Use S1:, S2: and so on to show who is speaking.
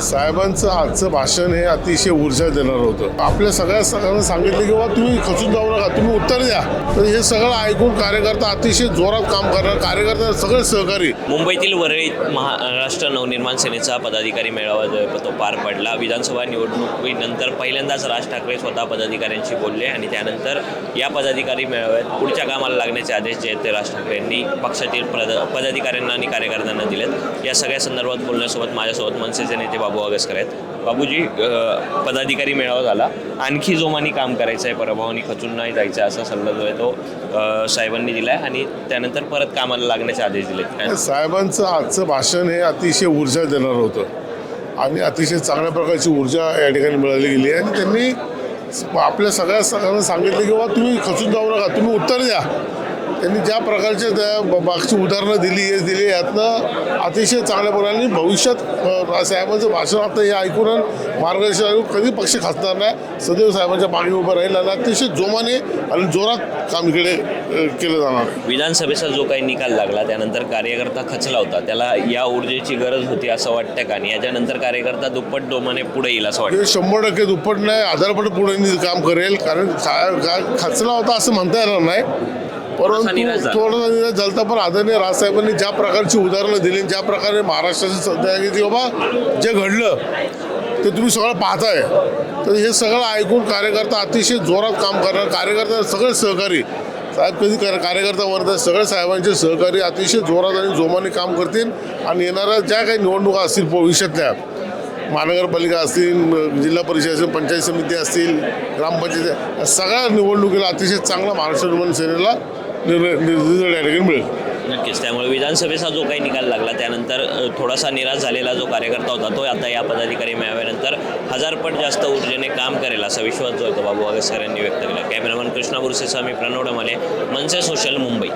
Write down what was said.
S1: साहेबांचं आजचं भाषण हे अतिशय ऊर्जा देणार होतं. आपल्या सगळ्या सगळ्यांना सांगितलं की बाबा तुम्ही खचून जाऊ नका तुम्ही उत्तर द्या. तर हे सगळं ऐकून कार्यकर्ता अतिशय जोरात काम करणार. कार्यकर्ता सगळे सहकारी.
S2: मुंबईतील वरळीत महाराष्ट्र नवनिर्माण सेनेचा पदाधिकारी मेळावा जो तो पार पडला. विधानसभा निवडणुकीनंतर पहिल्यांदाच राज ठाकरे स्वतः पदाधिकाऱ्यांशी बोलले आणि त्यानंतर या पदाधिकारी मेळाव्यात पुढच्या कामाला लागण्याचे आदेश जे आहेत ते राज ठाकरे यांनी पक्षातील पदाधिकाऱ्यांना आणि कार्यकर्त्यांना दिलेत. या सगळ्या संदर्भात बोलण्यासोबत माझ्यासोबत मनसेचे नेते बाबू आगसकर आहेत. बाबूजी पदाधिकारी मेळावा झाला. आणखी जोमानी काम करायचं आहे पराभवानी खचून नाही जायचं असा सल्ला जो आहे तो साहेबांनी दिला आहे आणि त्यानंतर परत कामाला लागण्याचे आदेश दिले
S1: साहेबांचं आजचं भाषण हे अतिशय ऊर्जा देणारं होतं. आणि अतिशय चांगल्या प्रकारची ऊर्जा या ठिकाणी मिळाली गेली आहे. आणि त्यांनी आपल्या सगळ्या सगळ्यांना सांगितलं की बाबा तुम्ही खचून जाऊ नका. तुम्ही उत्तर द्या. त्यांनी ज्या प्रकारच्या त्या मागची उदाहरणं दिली हे दिली यातनं अतिशय चांगल्या प्रकारे भविष्यात साहेबांचं भाषण आता हे ऐकून मार्गदर्शन ऐकून कधी पक्ष खासणार नाही सदैव साहेबांच्या मागे उभं राहील आणि अतिशय जोमाने आणि जोरात काम अ, केलं जाणार.
S2: विधानसभेचा जो काही निकाल लागला त्यानंतर कार्यकर्ता खचला होता. त्याला या ऊर्जेची गरज होती असं वाटतं का? आणि याच्यानंतर कार्यकर्ता दुप्पट दोमाने पुढे येईल असं वाटतं.
S1: शंभर टक्के दुप्पट नाही आधारपट पुढे काम करेल कारण खचला होता असं म्हणता येणार नाही. परंतु
S2: झाला.
S1: थोडासा निराश झालता पण आदरणीय राजसाहेबांनी ज्या प्रकारची उदाहरणं दिली ज्या प्रकारे महाराष्ट्राची सध्या की बाबा जे घडलं ते तुम्ही सगळं पाहताय. तर हे सगळं ऐकून कार्यकर्ता अतिशय जोरात काम करणार. कार्यकर्ता सगळे सहकारी साहेब कधी कर कार्यकर्ता वर्गात सगळे साहेबांचे सहकारी अतिशय जोरात आणि जोमाने काम करतील. आणि येणाऱ्या ज्या काही निवडणुका असतील भविष्यातल्या महानगरपालिका असतील जिल्हा परिषद असेल पंचायत समिती असतील ग्रामपंचायत सगळ्या निवडणुकीला अतिशय चांगला महाराष्ट्र निर्माण सेनेला निर्णय निर्णय मिळेल.
S2: नक्कीच. त्यामुळे विधानसभेचा जो काही निकाल लागला त्यानंतर थोडासा निराश झालेला जो कार्यकर्ता होता तो आता या पदाधिकारी मेळाव्यानंतर हजारपट जास्त ऊर्जेने काम करेल असा विश्वास जो आहे बाबू आगसकर यांनी व्यक्त केला. कॅमेरामन कृष्णा बुरसेसह मी प्रणव डमाले मनसे सोशल मुंबई.